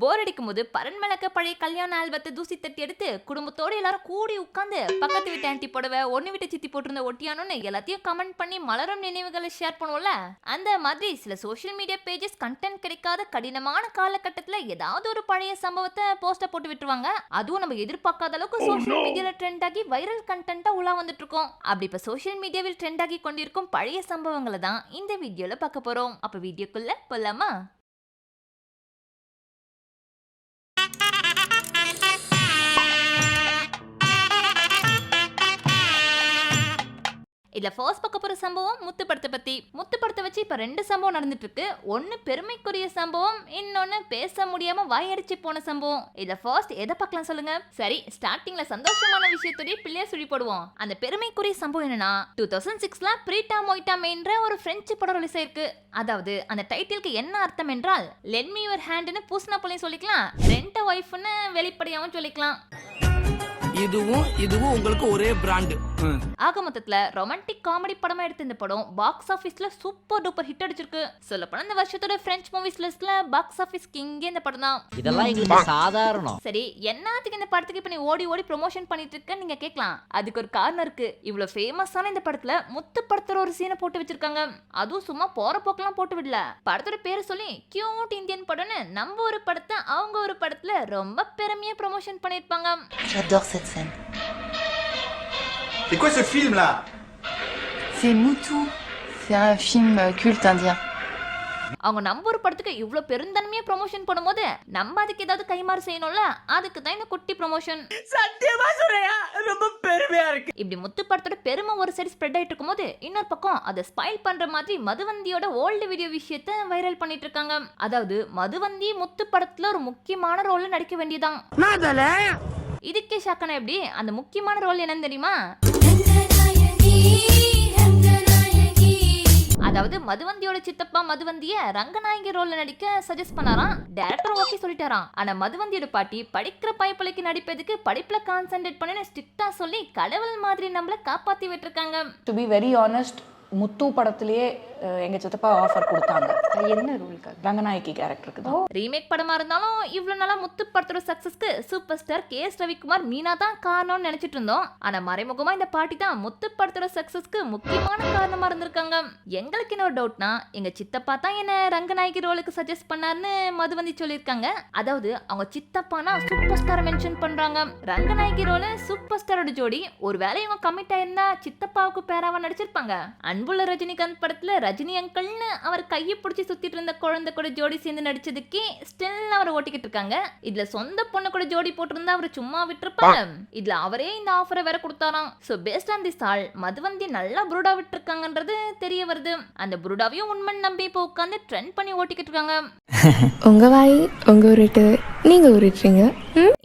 போர் அடிக்கும் போது பரன் பழைய கல்யாண ஆல்பத்தை தூசி தட்டி எடுத்து குடும்பத்தோட எல்லாரும் கூடி உட்கார்ந்து பக்கத்து வீட்டு ஆன்ட்டி புடவை ஒன்னு வீட்டு சித்தி போட்டிருந்த ஒட்டியானோன்னு எல்லாத்தையும் கமெண்ட் பண்ணி மலரும் நினைவுகளை ஷேர் பண்ணுவோம்ல? அந்த மாதிரி சில சோஷியல் மீடியா பேஜஸ் கண்டென்ட் கிடைக்காத கடினமான காலகட்டத்துல ஏதாவது ஒரு பழைய சம்பவத்தை போஸ்ட போட்டு விட்டுருவாங்க. அதுவும் நம்ம எதிர்பார்க்காத அளவுக்கு சோஷியல் மீடியால ட்ரெண்ட் ஆகி வைரல் கண்டென்ட்டா உலா வந்துட்டு இருக்கோம் அப்படி இப்ப சோஷியல் மீடியாவில் ட்ரெண்ட் ஆகி கொண்டிருக்கும் பழைய சம்பவங்களை தான் இந்த வீடியோல பார்க்க போறோம். அப்ப வீடியோக்குள்ள போலாமா? இதுல ஃபர்ஸ்ட் பார்க்க போற சம்பவம் முத்து படத்தை பத்தி. முத்து படத்தை வச்சு இப்ப ரெண்டு சம்பவம் நடந்துட்டு இருக்கு ஒன்னு பெருமைக்குரிய சம்பவம் இன்னொன்னு பேச முடியாம வாயடிச்சு போன சம்பவம். இதுல ஃபர்ஸ்ட் எதை பார்க்கலாம் சொல்லுங்க? சரி ஸ்டார்டிங்ல சந்தோஷமான விஷயத்தோடய பிள்ளைய சுழி போடுவோம். அந்த பெருமைக்குரிய சம்பவம் என்னன்னா டூ தௌசண்ட் சிக்ஸ்ல பிரீட்டா மொய்டாம் என்ற ஒரு பிரெஞ்சு படம் ரிலீஸ் ஆயிருக்கு அதாவது அந்த டைட்டிலுக்கு என்ன அர்த்தம் என்றால் லென்மி யுவர் ஹேண்ட்னு பூசனா போலையும் சொல்லிக்கலாம் ரெண்ட ஒய்ஃப்னு வெளிப்படையாவும் சொல்லிக்கலாம். இதுவும் இதுவும் உங்களுக்கு ஒரே பிராண்டு ஆக மொத்தத்துல ரொமான்டிக் காமெடி படமா எடுத்த இந்த படம் பாக்ஸ் ஆபீஸ்ல சூப்பர் டூப்பர் ஹிட் அடிச்சிருக்கு. சொல்ல போனா இந்த வருஷத்தோட பிரெஞ்ச் மூவிஸ் லிஸ்ட்ல பாக்ஸ் ஆபீஸ் கிங்கே இந்த படம் தான். இதெல்லாம் எங்களுக்கு சாதாரணம். சரி என்னத்துக்கு இந்த படத்துக்கு இப்ப நீ ஓடி ஓடி ப்ரொமோஷன் பண்ணிட்டு இருக்க நீங்க கேட்கலாம். அதுக்கு ஒரு காரணம் இருக்கு. இவ்வளவு ஃபேமஸான இந்த படத்துல முத்து படத்துல ஒரு சீனை போட்டு வச்சிருக்காங்க. அதுவும் சும்மா போற போக்கெல்லாம் போட்டு விடல. படத்தோட பேரை சொல்லி கியூட் இந்தியன் படம்னு நம்ம ஒரு படத்தை அவங்க ஒரு படத்துல ரொம்ப பெருமையா ப்ரொமோஷன் பண்ணிருப்பாங்க Scène. C'est quoi ce film là? C'est Moutou. C'est un film culte indien. அவங்க நம்ம ஒரு படத்துக்கு இவ்ளோ பெருந்தன்மையா ப்ரொமோஷன் பண்ணும்போது நம்ம அதுக்கு ஏதாவது கைமாறு செய்யணும்ல? அதுக்கு தான் இந்த குட்டி ப்ரொமோஷன் சத்தியமா சொல்றியா? ரொம்ப பெருமையா இருக்கு. இப்படி முத்து படத்தோட பெருமை ஒரு சைடு ஸ்ப்ரெட் ஆயிட்டு இருக்கும்போது இன்னொரு பக்கம் அதை ஸ்பைல் பண்ற மாதிரி மதுவந்தியோட ஓல்டு வீடியோ விஷயத்த வைரல் பண்ணிட்டு இருக்காங்க. அதாவது மதுவந்தி முத்து படத்துல ஒரு முக்கியமான ரோல்ல நடிக்க வேண்டியதான் இதுக்கே ஷாக்கனா எப்படி? அந்த முக்கியமான ரோல் என்னன்னு தெரியுமா? அதாவது மதுவந்தியோட சித்தப்பா மதுவந்திய ரங்கநாயகி ரோல்ல நடிக்க சஜஸ்ட் பண்ணாராம். டேரக்டர் ஓகே சொல்லிட்டாராம். ஆனா மதுவந்தியோட பாட்டி படிக்கிற பைப்பிளைக்கு நடிப்பதுக்கு படிப்புல கான்சென்ட்ரேட் பண்ணி ஸ்ட்ரிக்டா சொல்லி கடவுள் மாதிரி நம்மள காப்பாத்தி விட்டுருக்காங்க. To be very honest Muthu படத்திலேயே எங்கள் எங்க சித்தப்பா ஆஃபர் கொடுத்தாங்க. என்ன ரோலுக்கு ரங்கநாயகி கேரக்டருக்கு தான். ரீமேக் படமா இருந்தாலும் இவ்வளவு நாளா முத்து படத்தோட சக்சஸ்க்கு super star K S Ravikumar Meena தான் காரணம்னு நினைச்சிட்டு இருந்தோம். ஆனா மறைமுகமா இந்த பாட்டி தான் முத்து படத்தோட சக்சஸ்க்கு முக்கியமான காரணமா இருந்திருக்காங்க. எங்களுக்கு என்ன ஒரு டவுட்னா எங்க சித்தப்பா தான் என்ன ரங்கநாயகி ரோலுக்கு சஜஸ்ட் பண்ணாருன்னு மதுவந்தி சொல்லியிருக்காங்க. அதாவது அவங்க சித்தப்பானா சூப்பர் ஸ்டார் மென்ஷன் பண்றாங்க. ரங்கநாயகி ரோல சூப்பர் ஸ்டாரோட ஜோடி ஒருவேளை இவங்க கமிட் ஆயிருந்தா சித்தப்பாவுக்கு பேராவா நடிச்சிருப்பாங்க. அன்புள்ள ரஜினிகாந்த் படத்துல ரஜினி அங்கிள்னு அவர் கையை பிடிச்சி சுத்திட்டு இருந்த குழந்தை கூட ஜோடி சேர்ந்து நடிச்சதுக்கே ஸ்டில் அவர் ஓட்டிக்கிட்டு இருக்காங்க. இதுல சொந்த பொண்ணு கூட ஜோடி போட்டிருந்தா அவர் சும்மா விட்டுருப்பாங்க இதுல அவரே இந்த ஆஃபரை வேற கொடுத்தாராம். சோ பேஸ்ட் ஆன் திஸ் ஆள் மதுவந்தி நல்லா புருடா விட்டுருக்காங்கன்றது தெரிய வருது. அந்த புருடாவையும் உண்மைன்னு நம்பி இப்போ உட்காந்து ட்ரெண்ட் பண்ணி ஓட்டிக்கிட்டு இருக்காங்க. உங்க வாய் உங்க உருட்டு. நீங்க உருட்டுறீங்க.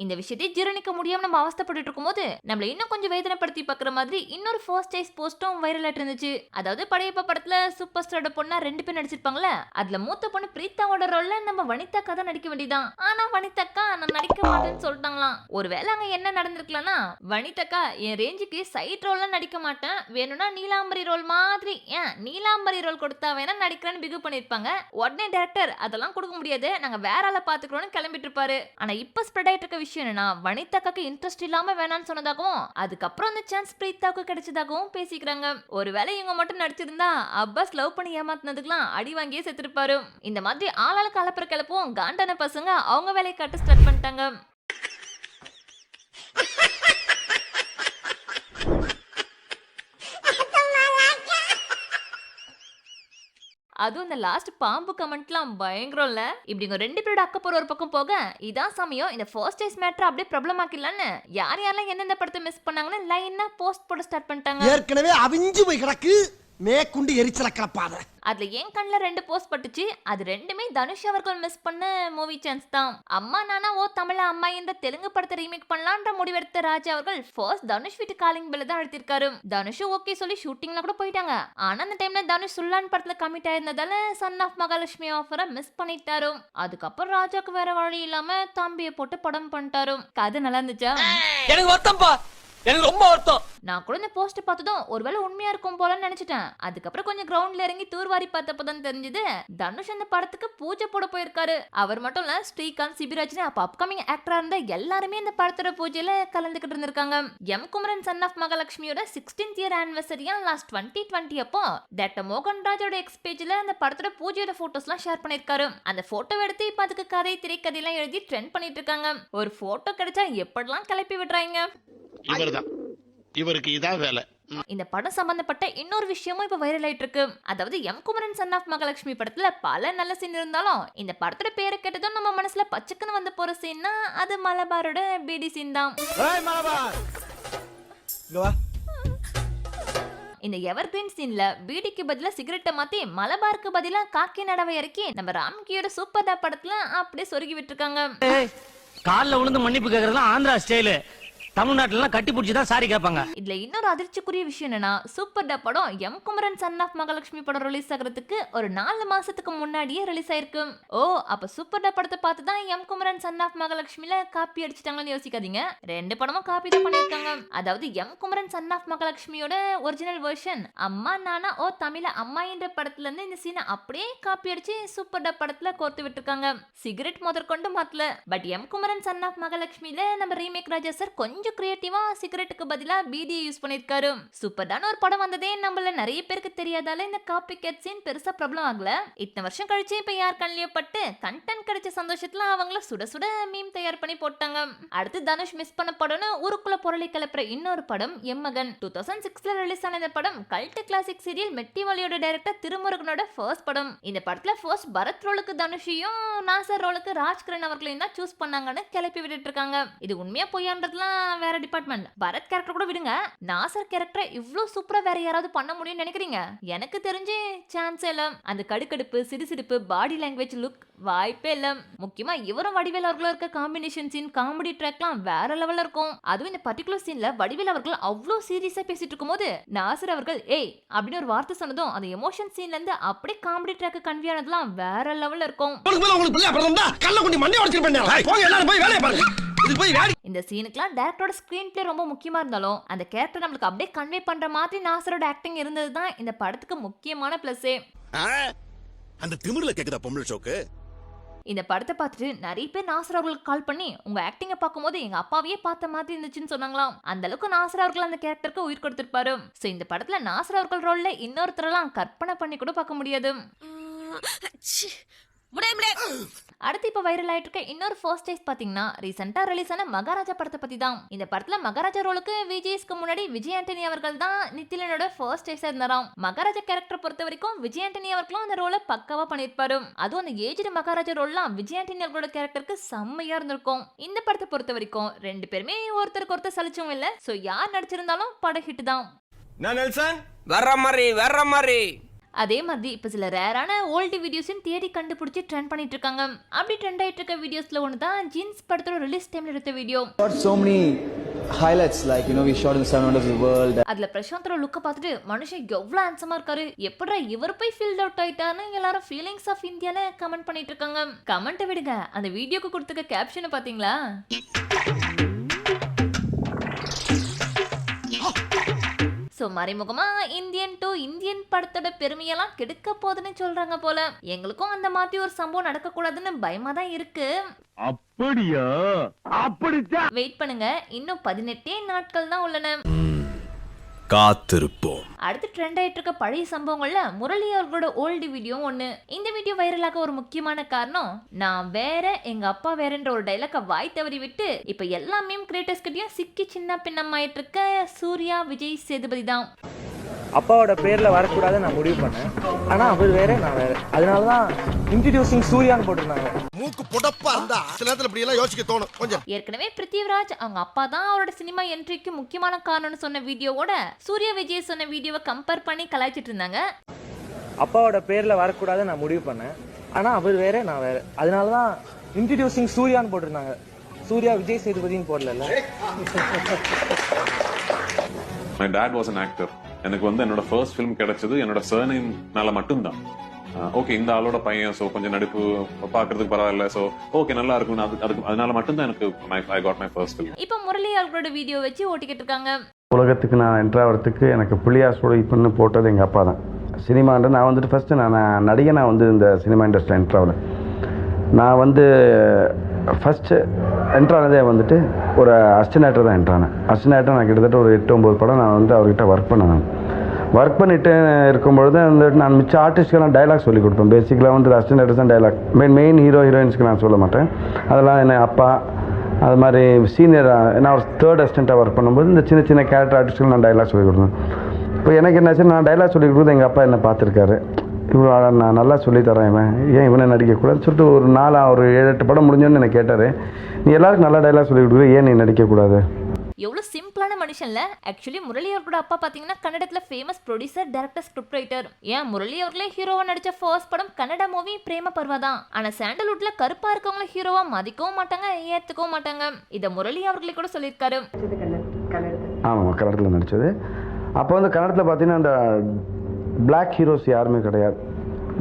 இந்த விஷயத்தை ஜீரணிக்க முடியாம நம்ம அவஸ்தப்பட்டு இருக்கும்போது நம்மள இன்னும் கொஞ்சம் வேதனைப்படுத்தி பார்க்குற மாதிரி இன்னொரு ஃபர்ஸ்ட் ஐஸ் போஸ்டும் வைரல் ஆயிட்டு இருந்துச்சு. அதாவது படையப்ப படத்துல சூப்பர் ஸ்டாரோட பொண்ணா ரெண்டு பேர் நடிச்சிருப்பாங்கல்ல அதுல மூத்த பொண்ணு பிரீத்தாவோட ரோல்ல நம்ம வனிதாக்கா தான் நடிக்க வேண்டியதான் ஆனா வனிதாக்கா நான் நடிக்க மாட்டேன்னு சொல்லிட்டாங்களாம். ஒருவேளை அங்க என்ன நடந்திருக்கலாம்னா வனிதாக்கா என் ரேஞ்சுக்கு சைட் ரோல்ல நடிக்க மாட்டேன். வேணும்னா நீலாம்பரி ரோல் மாதிரி ஏன் நீலாம்பரி ரோல் கொடுத்தா வேணா நடிக்கிறேன்னு பிகு பண்ணிருப்பாங்க. உடனே டேரக்டர் அதெல்லாம் கொடுக்க முடியாது. நாங்க வேற ஆளை பாத்துக்கிறோம்னு கிளம்பிட்டு இருப்பாரு. ஆனா இப்ப ஸ்ப்ரெட் ஆயிட்டு இருக்க விஷயம் என்னன்னா வனிதாக்காக்கு இன்ட்ரெஸ்ட் இல்லாம வேணாம்னு சொன்னதாகவும் அதுக்கப்புறம் அந்த சான்ஸ் பிரீத்தாவுக்கு கிடைச்சதாகவும் பேசிக்கிறாங்க. ஒருவேளை இவங்க மட்டும் நடிச்சிருந்தா அப்பாஸ் லவ் பண்ணி ஏமாத்தினதுக்கெல்லாம் அடி வாங்கியே செத்துருப்பாரு. இந்த மாதிரி ஆளாளுக்கு அலப்புற கிளப்பும் காண்டான பசங்க அவங்க வேலையை காட்ட ஸ்டார்ட் பண்ணிட்டாங்க. அதுவும் இந்த லாஸ்ட் பாம்பு கமெண்ட்லாம் பயங்கரம்ல. இப்படி இவங்க ரெண்டு பேரோட அக்க போற ஒரு பக்கம் போக இதான் சமயம் இந்த ஃபர்ஸ்ட் டேஸ் மேட்டர் அப்படியே ப்ராப்ளம் ஆக்கிடலான்னு யார் யாரெல்லாம் எந்தெந்த படத்தை மிஸ் பண்ணாங்கன்னு லைனா போஸ்ட் போட ஸ்டார்ட் பண்ணிட்டாங்க. ஏற்கனவே அவிஞ்சு போய் கிடக்கு. மேற்குண்டு எரிச்சல கிளப்பாத அதுல என் கண்ணுல ரெண்டு போஸ்ட் பட்டுச்சு. அது ரெண்டுமே தனுஷ் அவர்கள் மிஸ் பண்ண மூவி சான்ஸ் தான். அம்மா நானா ஓ தமிழ அம்மா இந்த தெலுங்கு படத்தை ரீமேக் பண்ணலான்ற முடிவெடுத்த ராஜா அவர்கள் ஃபர்ஸ்ட் தனுஷ் வீட்டு காலிங் பெல்ல தான் அழுத்திருக்காரு. தனுஷ் ஓகே சொல்லி ஷூட்டிங்ல கூட போயிட்டாங்க. ஆனா அந்த டைம்ல தனுஷ் சுல்லான் படத்துல கமிட் ஆயிருந்ததால சன் ஆஃப் மகாலட்சுமி ஆஃபரை மிஸ் பண்ணிட்டாரு அதுக்கப்புறம் ராஜாக்கு வேற வழி இல்லாம தம்பியை போட்டு படம் பண்ணிட்டாரு கதை நல்லா இருந்துச்சா? எனக்கு எனக்கு ரொம்ப வருத்தம். நான் கூட இந்த போஸ்ட் பார்த்ததும் ஒருவேளை உண்மையா இருக்கும் போலன்னு நினைச்சிட்டேன். அதுக்கப்புறம் கொஞ்சம் கிரவுண்ட்ல இறங்கி தூர்வாரி பார்த்தப்பதான் தெரிஞ்சது தனுஷ் அந்த படத்துக்கு பூஜை போட போயிருக்காரு. அவர் மட்டும் இல்ல ஸ்ரீகாந்த் சிபிராஜ்னு அப்ப அப்கமிங் ஆக்டரா இருந்த எல்லாருமே இந்த படத்தோட பூஜையில கலந்துகிட்டு இருந்திருக்காங்க. எம் குமரன் சன் ஆஃப் மகாலட்சுமியோட சிக்ஸ்டீன்த் இயர் ஆனிவர்சரியா லாஸ்ட் டுவெண்ட்டி டுவெண்ட்டி அப்போ டாக்டர் மோகன்ராஜோட எக்ஸ் பேஜ்ல அந்த படத்தோட பூஜையோட போட்டோஸ்லாம் ஷேர் பண்ணிருக்காரு அந்த போட்டோ எடுத்து இப்ப அதுக்கு கதை திரைக்கதையெல்லாம் எழுதி ட்ரெண்ட் பண்ணிட்டு இருக்காங்க. ஒரு போட்டோ கிடைச்சா எப்படிலாம் கிளப்பி விடுறாங்க? இவர்தான். இவருக்கு இதான் வேலை. இந்த படம் சம்பந்தப்பட்ட இன்னொரு விஷயமும் இப்ப வைரல் ஆயிட்டு இருக்கு அதாவது M Kumaran son of Mahalakshmi படத்துல பல நல்ல சீன் இருந்தாலும் இந்த படத்தோட பேரை கேட்டதும் நம்ம மனசுல பச்சைக்குன்னு வந்து போற சீன்னா அது மலபாரோட பிடி சீன் தான். இந்த எவர் கிரீன் சீன்ல பீடிக்கு பதிலா சிகரெட்டை மாத்தி மலபாருக்கு பதிலா காக்கி நடவை இறக்கி நம்ம ராம்கியோட சூப்பர் படத்துல அப்படியே சொருகி விட்டுருக்காங்க. கால்ல விழுந்து மன்னிப்பு கேக்குறதுலாம் ஆந்திரா ஸ்டைலு தமிழ்நாட்டுல கட்டி பிடிச்சி தான் சாரி கேட்பாங்க. இதுல இன்னொரு அதிர்ச்சிக்குரிய விஷயம் என்னன்னா சூப்பர் டப் படம் M Kumaran son of Mahalakshmi படம் ரிலீஸ் ஆகிறதுக்கு ஒரு நாலு மாசத்துக்கு முன்னாடியே ரிலீஸ் ஆயிருக்கு. ஓ அப்ப சூப்பர் டப் படத்தை பார்த்து தான் எம் குமரன் சன் ஆஃப் மகாலட்சுமில காப்பி அடிச்சிட்டாங்கன்னு யோசிக்காதீங்க. ரெண்டு படமும் காப்பி தான் பண்ணிருக்காங்க அதாவது எம் குமரன் சன் ஆஃப் மகாலட்சுமியோட ஒரிஜினல் வெர்ஷன் அம்மா நானா ஓ தமிழ அம்மா என்ற படத்துல இருந்து இந்த சீனை அப்படியே காப்பி அடிச்சு சூப்பர் டப் படத்துல கோர்த்து விட்டுருக்காங்க. சிகரெட் முதற்கொண்டு மாத்தல. But M Kumaran son of மகாலட்சுமியில நம்ம ரீமேக் ராஜா சார் கொஞ்சம் கிரியேட்டிவா சிகரெட்டுக்கு பதிலா பீடியை யூஸ் பண்ணிருக்காரு. சூப்பர்டான ஒரு படம் வந்ததே நம்மள நிறைய பேருக்கு தெரியாதால இந்த காப்பி கேட் சீன் பெருசா ப்ராப்ளம் ஆகல. இத்தனை வருஷம் கழிச்சு இப்ப யார் கண்ணிலே பட்டு கண்டென்ட் கிடைச்ச சந்தோஷத்துல அவங்கள சுட சுட மீம் தயார் பண்ணி போட்டாங்க. அடுத்து தனுஷ் மிஸ் பண்ண படம்னு ஊருக்குள்ள பொருளை கிளப்புற இன்னொரு படம் எம்மகன். டூ தௌசண்ட் சிக்ஸ்ல ரிலீஸ் ஆன இந்த படம் கல்ட் கிளாசிக் சீரியல் மெட்டிவாலியோட டைரக்டர் திருமுருகனோட ஃபர்ஸ்ட் படம். இந்த படத்துல ஃபர்ஸ்ட் பரத் ரோலுக்கு தனுஷையும் நாசர் ரோலுக்கு ராஜ்கிரண் அவர்களையும் தான் சூஸ் பண்ணாங்கன்னு கிளப்பி விட்டுட்டு இருக்காங்க. இது உண்மையா பொய்யான்றதுலாம் வேற டிபார்ட்மெண்ட் பரத் கேரக்டர் கூட விடுங்க. நாசர் கேரக்டர் இவ்வளோ சூப்பரா வேற யாராவது பண்ண முடியும்னு நினைக்கிறீங்க? எனக்கு தெரிஞ்சு சான்ஸ் இல்ல. அந்த கடுக்கடுப்பு சிடுசிடுப்பு பாடி லாங்குவேஜ் லுக் வாய்ப்பே இல்ல. முக்கியமா இவரும் வடிவேல் அவர்களும் இருக்க காம்பினேஷன் சீன் காமெடி ட்ராக்லாம் வேற லெவல்ல இருக்கும். அதுவும் இந்த பர்டிகுலர் சீன்ல வடிவேல் அவர்கள் அவ்வளோ சீரியஸா பேசிட்டு இருக்கும்போது நாசர் அவர்கள் ஏய் அப்படின்னு ஒரு வார்த்தை சொன்னதும் அந்த எமோஷன் சீன்ல இருந்து அப்படியே காமெடி ட்ராக் கன்வே ஆனதுலாம் வேற லெவல்ல இருக்கும். உங்களுக்கு பிள்ளை அப்புறம் தான் போங்க எல்லாரும் போய் வேலையை பாருங்க. இது போய் இந்த சீனுக்குலாம் டேரக்டரோட ஸ்க்ரீன் பிளே ரொம்ப முக்கியமா இருந்தாலும் அந்த கேரக்டர் நம்மளுக்கு அப்படியே கன்வே பண்ற மாதிரி நாசரோட ஆக்டிங் இருந்தது தான் இந்த படத்துக்கு முக்கியமான பிளஸ்ஸே அந்த திமிர்ல கேக்குதா பொம்பளை ஷோக்கு இந்த படத்தை பார்த்துட்டு நிறைய பேர் நாசர் அவர்களுக்கு கால் பண்ணி உங்க ஆக்டிங்கை பார்க்கும்போது எங்க அப்பாவையே பார்த்த மாதிரி இருந்துச்சுன்னு சொன்னாங்களாம். அந்த அளவுக்கு நாசர் அவர்கள் அந்த கேரக்டருக்கு உயிர் கொடுத்திருப்பாரு. சோ இந்த படத்துல நாசர் அவர்கள் ரோல்ல இன்னொருத்தரெல்லாம் கற்பனை பண்ணி கூட பார்க்க முடியாது. அடுத்து இப்ப வைரல் ஆயிட்டு இருக்க இன்னொரு ஃபர்ஸ்ட் டைஸ் பாத்தீங்கன்னா ரீசெண்டா ரிலீஸ் ஆன மகாராஜா படத்தை பத்தி தான் இந்த படத்துல மகாராஜா ரோலுக்கு விஜய்ஸ்க்கு முன்னாடி விஜய் ஆண்டனி அவர்கள் தான் நித்திலனோட ஃபர்ஸ்ட் டைஸா இருந்தாராம். மகாராஜா கேரக்டர் பொறுத்த வரைக்கும் விஜய் ஆண்டனி அவர்களும் அந்த ரோலை பக்காவா பண்ணிருப்பாரு அதுவும் அந்த ஏஜ்டு மகாராஜா ரோல்லாம் விஜய் ஆண்டனி அவர்களோட கேரக்டருக்கு செம்மையா இருந்திருக்கும். இந்த படத்தை பொறுத்த வரைக்கும் ரெண்டு பேருமே ஒருத்தருக்கு ஒருத்தர் சலிச்சவங்க இல்ல. சோ யார் நடிச்சிருந்தாலும் படம் ஹிட் தான். வர்ற மாதிரி வர்ற மாதிரி. அதே மாதிரி இப்போ சில ரேரான ஓல்டு வீடியோஸையும் தேடி கண்டுபிடிச்சி ட்ரெண்ட் பண்ணிட்டு இருக்காங்க அப்படி ட்ரெண்ட் ஆயிட்டு இருக்க வீடியோஸ்ல ஒன்று தான் ஜீன்ஸ் படத்தோட ரிலீஸ் டைம்ல எடுத்த video you know we shot in the seven wonders of the world. அதுல பிரசாந்தோட லுக்கை பார்த்துட்டு மனுஷன் எவ்வளவு ஹேண்ட்ஸமா இருக்காரு எப்படா இவர் போய் ஃபீல்ட் அவுட் ஆயிட்டான்னு எல்லாரும் ஃபீலிங்ஸ் ஆஃப் இந்தியான்னு கமெண்ட் பண்ணிட்டு இருக்காங்க கமெண்ட்டை விடுங்க. அந்த வீடியோக்கு கொடுத்துக்க கேப்ஷனை பாத்தீங்களா ஸோ மறைமுகமா இந்தியன் டு இந்தியன் படத்தோட பெருமையெல்லாம் கெடுக்க போகுதுன்னு சொல்றாங்க போல. எங்களுக்கும் அந்த மாதிரி ஒரு சம்பவம் நடக்க கூடாதுன்னு பயமா தான் இருக்கு. அப்படியா? அப்படித்தான். வெயிட் பண்ணுங்க. இன்னும் பதினெட்டே நாட்கள் தான் உள்ளன. காத்திருப்போம். அடுத்து ட்ரெண்ட் ஆயிட்டு இருக்க பழைய சம்பவங்கள்ல முரளி அவர்களோட ஓல்டு வீடியோ ஒண்ணு. இந்த வீடியோ வைரலாக ஒரு முக்கியமான காரணம் நான் வேற எங்க அப்பா வேறன்ற ஒரு டைலாக வாய் தவறி விட்டு இப்ப எல்லா மீம் கிரியேட்டர்ஸ் கிட்டயும் சிக்கி சின்ன பின்னமாயிட்டு இருக்க சூர்யா விஜய் சேதுபதி தான். அப்பாவோட பேர்ல வரக்கூடாது நான் முடிவு பண்ணேன். ஆனா அவர் வேற நான் வேற. அதனால தான் இன்ட்ரடியூசிங் சூர்யான்னு போட்டிருந்தாங்க. மூக்கு புடப்பா இருந்தா சில நேரத்துல இப்படி எல்லாம் யோசிக்க தோணும். கொஞ்சம். ஏற்கனவே பிருத்திவிராஜ் அவங்க அப்பா தான் அவரோட சினிமா என்ட்ரிக்கு முக்கியமான காரணம்னு சொன்ன வீடியோவோட சூர்யா விஜய் சொன்ன வீடியோவை கம்பேர் பண்ணி கலாய்ச்சிட்டு இருந்தாங்க. அப்பாவோட பேர்ல வரக்கூடாது நான் முடிவு பண்ணேன். ஆனா அவர் வேற நான் வேற. அதனால தான் இன்ட்ரடியூசிங் சூர்யான்னு போட்டிருந்தாங்க. சூர்யா விஜய் சேதுபதின்னு போடல my dad was an actor எனக்கு வந்து என்னோட ஃபர்ஸ்ட் ஃபிலிம் கிடைச்சது என்னோட சர்நேம்னால மட்டும்தான். ஓகே இந்த ஆளோட பையன் ஸோ கொஞ்சம் நடிப்பு பார்க்கறதுக்கு பரவாயில்ல ஸோ ஓகே நல்லா இருக்கும் அது அதுக்கு அதனால மட்டும்தான் எனக்கு I got my first film இப்போ முரளி அவர்களோட வீடியோ வச்சு ஓட்டிக்கிட்டு இருக்காங்க உலகத்துக்கு நான் என்ட்ராகிறதுக்கு எனக்கு புள்ளியார் சுழிப்புன்னு போட்டது எங்கள் அப்பா தான். சினிமான்ற நான் வந்துட்டு ஃபஸ்ட்டு நான் நான் நடிகனாக வந்து இந்த சினிமா இண்டஸ்ட்ரியில் என்ட்ராவில் நான் வந்து ஃபஸ்ட்டு என்ட்ரானதே வந்துட்டு ஒரு அசிஸ்டன்ட் தான் என்ட்ரானேன் அசிஸ்டன்ட் நான் கிட்டத்தட்ட ஒரு எட்டு ஒம்பது படம் நான் வந்து அவர்கிட்ட ஒர்க் பண்ணேன். நான் ஒர்க் பண்ணிட்டு இருக்கும்பொழுது வந்துட்டு நான் மிச்ச ஆர்டிஸ்ட்க்கெல்லாம் டைலாக் சொல்லி கொடுப்பேன். பேசிக்கலாக வந்து அசிஸ்டன்ட் தான் டைலாக் மெயின் மெயின் ஹீரோ ஹீரோயின்ஸ்க்கு நான் சொல்ல மாட்டேன். அதெல்லாம் என்ன அப்பா அது மாதிரி சீனியர் நான் ஒரு தேர்ட் அசிஸ்டண்ட்டாக ஒர்க் பண்ணும்போது இந்த சின்ன சின்ன கேரக்டர் ஆர்டிஸ்ட்டுக்கு நான் டைலாக் சொல்லி கொடுத்தேன் இப்போ எனக்கு என்னாச்சு நான் டைலாக் சொல்லி கொடுக்குறது எங்கள் அப்பா என்னை பார்த்துருக்காரு? இவ்வளோ நான் நல்லா சொல்லித்தரேன் இவன். ஏன் இவனை நடிக்கக்கூடாதுன்னு சொல்லிட்டு ஒரு நாலா ஒரு ஏழு எட்டு படம் முடிஞ்சோன்னு என்னை கேட்டார். நீ எல்லாருக்கும் நல்லா டைலாக் சொல்லி கொடுக்குற ஏன் நீ நடிக்கக்கூடாது? எவ்வளோ சிம்பிளான மனுஷன்ல? ஆக்சுவலி முரளி அவர்களோட அப்பா பார்த்தீங்கன்னா கன்னடத்துல famous producer director script writer ஏன்? முரளி அவர்களே ஹீரோவா நடிச்ச ஃபர்ஸ்ட் படம் கன்னட மூவி பிரேம பர்வா தான். ஆனா சாண்டல்வுட்ல கருப்பா இருக்கவங்கள ஹீரோவா மதிக்கவும் மாட்டாங்க ஏத்துக்கவும் மாட்டாங்க. இத முரளி அவர்களே கூட சொல்லியிருக்காரு. ஆமாம் கன்னடத்தில் நடித்தது அப்போ வந்து கன்னடத்தில் பார்த்தீங்கன்னா அந்த பிளாக் ஹீரோஸ் யாருமே கிடையாது.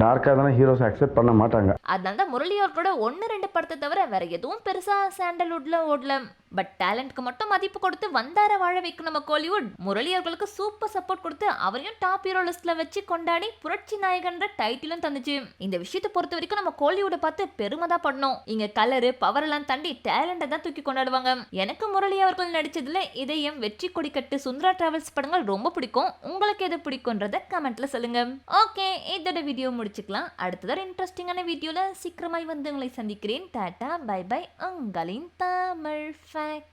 டார்க்காக தானே ஹீரோஸ் அக்செப்ட் பண்ண மாட்டாங்க. அதனால தான் முரளி அவர்களோட ஒன்று ரெண்டு படத்தை தவிர வேற எதுவும் பெருசா சாண்டல்வுட்ல ஓடல. பட் டேலண்ட்க்கு மட்டும் மதிப்பு கொடுத்து வந்தார வாழ வைக்கும் நம்ம கோலிவுட் முரளி அவர்களுக்கு சூப்பர் சப்போர்ட் கொடுத்து அவரையும் டாப் ஹீரோ லிஸ்ட்ல வச்சு கொண்டாடி புரட்சி நாயகன்ற டைட்டிலும் தந்துச்சு. இந்த விஷயத்தை பொறுத்த வரைக்கும் நம்ம கோலிவுட பார்த்து பெருமை தான் பண்ணோம் இங்க கலரு பவர் எல்லாம் தாண்டி டேலண்ட்டை தான் தூக்கி கொண்டாடுவாங்க. எனக்கு முரளி அவர்கள் நடிச்சதுல இதயம் வெற்றி கொடிக்கட்டு சுந்தரா டிராவல்ஸ் படங்கள் ரொம்ப பிடிக்கும். உங்களுக்கு எது பிடிக்கும்ன்றத கமெண்ட்ல சொல்லுங்க. ஓகே இதோட வீடியோ முடிச்சுக்கலாம். அடுத்ததொரு இன்ட்ரெஸ்டிங்கான வீடியோல சீக்கிரமாய் வந்து உங்களை சந்திக்கிறேன். டாடா பை பை உங்களின் தமிழ் はい